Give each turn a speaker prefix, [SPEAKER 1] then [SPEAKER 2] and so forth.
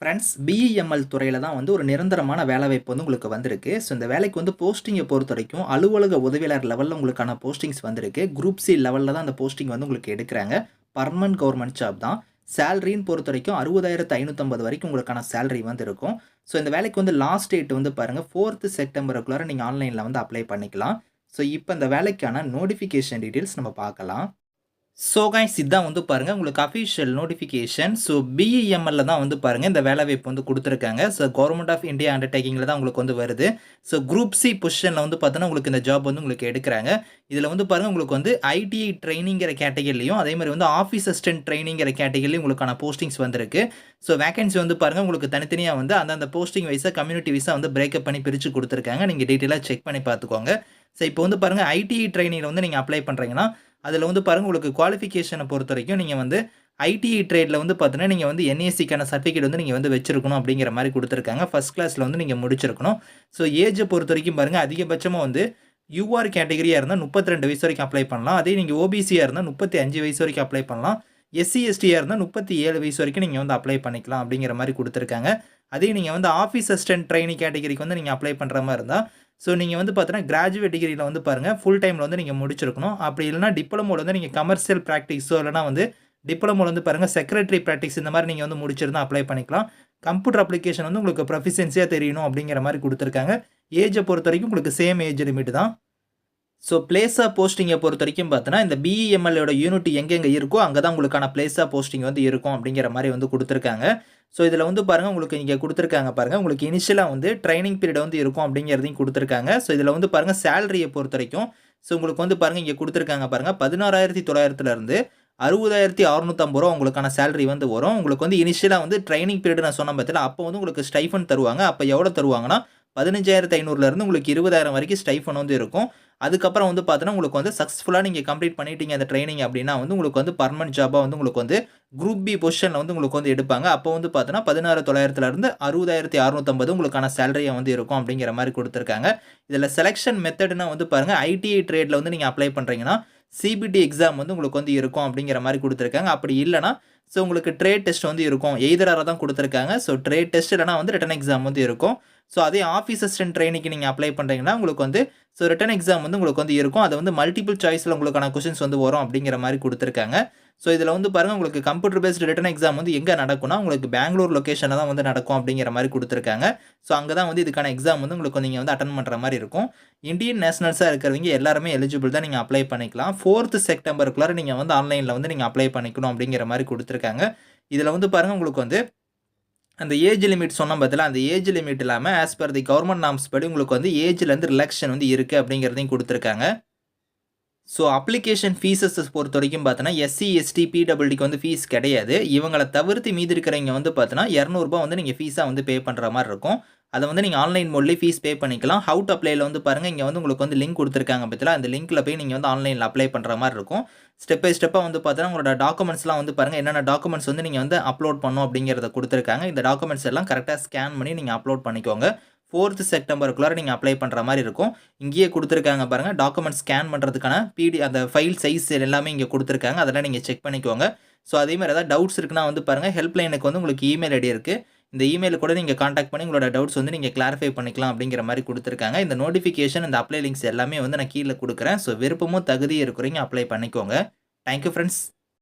[SPEAKER 1] Friends BEML துறையில் தான் வந்து ஒரு நிரந்தரமான வேலைவாய்ப்பு வந்து உங்களுக்கு வந்திருக்கு. ஸோ இந்த வேலைக்கு வந்து போஸ்டிங்கை பொறுத்த வரைக்கும் அலுவலக உதவியாளர் லெவலில் உங்களுக்கான போஸ்டிங்ஸ் வந்திருக்கு. குரூப் சி லெவலில் தான் அந்த போஸ்டிங் வந்து உங்களுக்கு எடுக்கிறாங்க. பர்மனன்ட் கவர்மெண்ட் ஜாப் தான். சேலரின்னு பொறுத்த வரைக்கும் அறுபதாயிரத்து ஐநூற்றம்பது வரைக்கும் உங்களுக்கான சேலரி வந்து இருக்கும் ஸோ இந்த வேலைக்கு வந்து லாஸ்ட் டேட் வந்து பாருங்கள் ஃபோர்த்து செப்டம்பருக்குள்ளார நீங்கள் ஆன்லைனில் வந்து அப்ளை பண்ணிக்கலாம். ஸோ இப்போ இந்த வேலைக்கான நோட்டிஃபிகேஷன் டீட்டெயில்ஸ் நம்ம பார்க்கலாம். ஸோ கைஸ் இதுதான் வந்து பாருங்கள் உங்களுக்கு அஃபிஷியல் நோட்டிஃபிகேஷன் ஸோ பிஇஎம்எல்ல தான் வந்து பாருங்கள் இந்த வேலைவாய்ப்பு வந்து கொடுத்துருக்காங்க. ஸோ கவர்மெண்ட் ஆஃப் இந்தியா அண்டர்டேக்கிங்கில் தான் உங்களுக்கு வந்து வருது. ஸோ குரூப் சி பொசிஷனில் வந்து பார்த்தோன்னா உங்களுக்கு இந்த ஜாப் வந்து உங்களுக்கு எடுக்கிறாங்க. இதில் வந்து பாருங்கள் உங்களுக்கு வந்து ஐடிஐ ட்ரைனிங்கிற கேட்டகரிலையும் அதே மாதிரி வந்து ஆஃபீஸ் அசிஸ்டன்ட் ட்ரைனிங்கிற கேட்டகரிலையும் உங்களுக்கான போஸ்டிங்ஸ் வந்திருக்கு. ஸோ வேகன்சி வந்து பாருங்கள் உங்களுக்கு தனித்தனியாக வந்து அந்தந்த போஸ்டிங் வைஸாக கம்யூனிட்டி வைஸாக வந்து பிரேக்கப் பண்ணி பிரித்து கொடுத்துருக்காங்க. நீங்கள் டீட்டெயிலாக செக் பண்ணி பார்த்துக்கோங்க. ஸோ இப்போ வந்து பாருங்கள் ஐடிஐ ட்ரைனிங்கில் வந்து நீங்கள் அப்ளை பண்ணுறீங்கன்னா அதில் வந்து பாருங்கள் உங்களுக்கு குவாலிஃபிகேஷனை பொறுத்த வரைக்கும் நீங்கள் வந்து ஐடிஐ ட்ரேடில் வந்து பார்த்தீங்கன்னா நீங்கள் வந்து என்ஏசிக்கான சர்டிஃபிகேட் வந்து நீங்கள் வந்து வச்சிருக்கணும் அப்படிங்கிற மாதிரி கொடுத்துருக்காங்க. ஃபஸ்ட் கிளாஸில் வந்து நீங்கள் முடிச்சிருக்கணும். ஸோ ஏஜை பொறுத்த வரைக்கும் பாருங்கள் அதிகபட்சமாக வந்து யூஆர் கேட்டகரியாக இருந்தால் முப்பத்தி ரெண்டு வயசு வரைக்கும் அப்ளை பண்ணலாம். அதே நீங்கள் ஓபிசியாக இருந்தால் முப்பத்தி அஞ்சு வயசு வரைக்கும் அப்ளை பண்ணலாம். எஸ்சி எஸ்டியாக இருந்தால் முப்பத்தி ஏழு வயசு வரைக்கும் நீங்கள் வந்து அப்ளை பண்ணிக்கலாம் அப்படிங்கிற மாதிரி கொடுத்துருக்காங்க. அதே நீங்கள் வந்து ஆஃபீஸ் அசிஸ்டன்ட் ட்ரைனிங் கேட்டகரிக்கு வந்து நீங்கள் அப்ளை பண்ணுற மாதிரி இருந்தால் ஸோ நீங்கள் வந்து பார்த்தீங்கன்னா கிராஜுவேட் டிகிரியில் வந்து பாருங்கள் ஃபுல் டைமில் வந்து நீங்கள் முடிச்சிருக்கணும். அப்படி இல்லைனா டிப்ளமோவில் வந்து நீங்கள் கமர்ஷியல் ப்ராக்டிஸோ இல்லைனா வந்து டிப்ளமோவில் வந்து பாருங்கள் செக்ரட்டரி ப்ராக்டிஸ் இந்த மாதிரி நீங்கள் வந்து முடிச்சிருந்தா அப்ளை பண்ணிக்கலாம். கம்ப்யூட்டர் அப்ளிகேஷன் வந்து உங்களுக்கு ப்ரொஃபிஷியன்சியாக தெரியணும் அப்படிங்கிற மாதிரி கொடுத்துருக்காங்க. ஏஜை பொறுத்த வரைக்கும் உங்களுக்கு சேம் ஏஜ் லிமிட் தான். ஸோ பிளேஸாக போஸ்டிங்கை பொறுத்த வரைக்கும் பார்த்தோன்னா இந்த பிஇஎம்எல்ஓட யூனிட் எங்கெங்கே இருக்கோ அங்கே தான் உங்களுக்கான பிளேஸாக போஸ்டிங் வந்து இருக்கும் அப்படிங்கிற மாதிரி வந்து கொடுத்துருக்காங்க. ஸோ இதில் வந்து பாருங்கள் உங்களுக்கு இங்கே கொடுத்துருக்காங்க பாருங்கள் உங்களுக்கு இனிஷியலாக வந்து ட்ரைனிங் பீரியட் வந்து இருக்கும் அப்படிங்கிறதையும் கொடுத்துருக்காங்க. ஸோ இதில் வந்து பாருங்கள் சேலரியை பொறுத்த வரைக்கும் ஸோ உங்களுக்கு வந்து பாருங்கள் இங்கே கொடுத்துருக்காங்க பாருங்கள் பதினாறாயிரத்தி தொள்ளாயிரத்துலேருந்து அறுபதாயிரத்தி அறுநூத்தம்பது ரூபா உங்களுக்கான சேலரி வந்து வரும். உங்களுக்கு வந்து இனிஷியலாக வந்து ட்ரைனிங் பீரியட் நான் சொன்ன பார்த்தீங்கன்னா அப்போ வந்து உங்களுக்கு ஸ்டைஃபன் தருவாங்க. அப்போ எவ்வளோ தருவாங்கன்னா பதினஞ்சாயிரத்து ஐநூறுலேருந்து உங்களுக்கு இருபதாயிரம் வரைக்கும் ஸ்டைஃபன் வந்து இருக்கும். அதுக்கப்புறம் வந்து பார்த்தோன்னா உங்களுக்கு வந்து சக்ஸஸ்ஃபுல்லாக நீங்கள் கம்ப்ளீட் பண்ணிட்டீங்க அந்த ட்ரைனிங் அப்படின்னா வந்து உங்களுக்கு வந்து பர்மனன்ட் ஜாபாக வந்து உங்களுக்கு வந்து குரூப் பி பொசிஷனில் வந்து உங்களுக்கு வந்து எடுப்பாங்க. அப்போ வந்து பார்த்தோன்னா பதினாறு தொள்ளாயிரத்துலேருந்து அறுபதாயிரத்தி அறுநூத்தம்பது உங்களுக்கான சேலரியாக வந்து இருக்கும் அப்படிங்கிற மாதிரி கொடுத்துருக்காங்க. இதில் செலெக்ஷன் மெத்தட்னா வந்து பாருங்கள் ஐடிஐ ட்ரேடில் வந்து நீங்கள் அப்ளை பண்ணுறீங்கன்னா சிபிடி எக்ஸாம் வந்து உங்களுக்கு வந்து இருக்கும் அப்படிங்கிற மாதிரி கொடுத்துருக்காங்க. அப்படி இல்லைனா ஸோ உங்களுக்கு ட்ரேட் டெஸ்ட் வந்து இருக்கும். எய்தராக தான் கொடுத்துருக்காங்க. ஸோ ட்ரேட் டெஸ்ட் இல்லைனா வந்து ரிட்டன் எக்ஸாம் வந்து இருக்கும். ஸோ அதே ஆஃபீஸ் அசிஸ்டன்ட் ட்ரைனிங்க்கு நீங்கள் அப்ளை பண்ணுறீங்கன்னா உங்களுக்கு வந்து ஸோ ரிட்டன் எக்ஸாம் வந்து உங்களுக்கு வந்து இருக்கும். அது வந்து மல்டிபிள் சாய்ஸில் உங்களுக்கான கொஷின்ஸ் வந்து வரும் அப்படிங்கிற மாதிரி கொடுத்துருக்காங்க. ஸோ இதில் வந்து பாருங்கள் உங்களுக்கு கம்ப்யூட்டர் பேஸ்டு ரிட்டன் எக்ஸாம் வந்து எங்கே நடக்கும்னா உங்களுக்கு பெங்களூர் லொக்கேஷனில் தான் வந்து நடக்கும் அப்படிங்கிற மாதிரி கொடுத்துருக்காங்க. ஸோ அங்கே தான் வந்து இதுக்கான எக்ஸாம் வந்து உங்களுக்கு நீங்கள் வந்து அட்டன் பண்ணுற மாதிரி இருக்கும். இந்தியன் நேஷனல்ஸாக இருக்கிறவங்க எல்லாருமே எலிஜிபிள் தான் நீங்கள் அப்ளை பண்ணிக்கலாம். ஃபோர்த்து செப்டம்பருக்குள்ளார நீங்கள் வந்து ஆன்லைனில் வந்து நீங்கள் அப்ளை பண்ணிக்கணும் அப்படிங்கிற மாதிரி கொடுத்துருக்காங்க. இதில் வந்து பாருங்கள் உங்களுக்கு வந்து அந்த ஏஜ் லிமிட் சொன்ன பதில் அந்த ஏஜ் லிமிட் இல்லாமல் as per the government norms படி உங்களுக்கு வந்து ஏஜ்லேருந்து ரிலாக்ஷன் வந்து இருக்குது அப்படிங்கிறதையும் கொடுத்துருக்காங்க. ஸோ அப்ளிகேஷன் ஃபீஸஸ் பொறுத்த வரைக்கும் பார்த்தோன்னா எஸ்சி எஸ்டி பிடபிள்டிக்கு வந்து ஃபீஸ் கிடையாது. இவங்களை தவிர்த்து மீதி இருக்கிறவங்க வந்து பார்த்தோன்னா இரநூறுபா வந்து நீங்கள் ஃபீஸாக வந்து பே பண்ணுற மாதிரி இருக்கும். அதை வந்து நீங்கள் ஆன்லைன் மோட்லேயே ஃபீஸ் பே பண்ணிக்கலாம். ஹவு டு அப்ளைல வந்து பாருங்கள் இங்கே வந்து உங்களுக்கு வந்து லிங்க் கொடுத்துருக்காங்க பற்றியில் அந்த லிங்க்கில் போய் நீங்கள் வந்து ஆன்லைனில் அப்ளை பண்ணுற மாதிரி இருக்கும். ஸ்டெப் பை ஸ்டெப்பாக வந்து பார்த்தீங்கன்னா உங்களோட டாக்குமெண்ட்ஸ்லாம் வந்து பாருங்கள் என்னென்ன டாக்குமெண்ட்ஸ் வந்து நீங்கள் வந்து அப்லோட் பண்ணும் அப்படிங்கிறத கொடுத்துருக்காங்க. இந்த டாக்குமெண்ட்ஸ் எல்லாம் கரெக்டாக ஸ்கேன் பண்ணி நீங்கள் அப்லோட் பண்ணிக்கோங்க. ஃபோர்த்து செப்டம்பருக்குள்ளார நீங்கள் அப்ளை பண்ணுற மாதிரி இருக்கும். இங்கேயே கொடுத்துருக்காங்க பாருங்கள் டாக்குமெண்ட் ஸ்கேன் பண்ணுறதுக்கான பிடி அந்த ஃபைல் சைஸ் எல்லாமே இங்கே கொடுத்துருக்காங்க. அதெல்லாம் நீங்கள் செக் பண்ணிக்கோங்க. ஸோ அதேமாதிரி ஏதாவது டவுட்ஸ் இருக்குன்னா வந்து பாருங்கள் ஹெல்ப்லைனுக்கு வந்து உங்களுக்கு இமெயில் ஐடி இருக்குது இந்த இமெயில் கூட நீங்கள் காண்டாக்ட் பண்ணி உங்களோட டவுட்ஸ் வந்து நீங்கள் கிளாரிஃபை பண்ணிக்கலாம் அப்படிங்கிற மாதிரி கொடுத்துருக்காங்க. இந்த நோட்டிஃபிகேஷன் இந்த அப்ளை லிங்க்ஸ் எல்லாமே வந்து நான் கீழே கொடுக்குறேன். ஸோ விருப்பமும் தகுதி இருக்கிறீங்க அப்ளை பண்ணிக்கோங்க. Thank you friends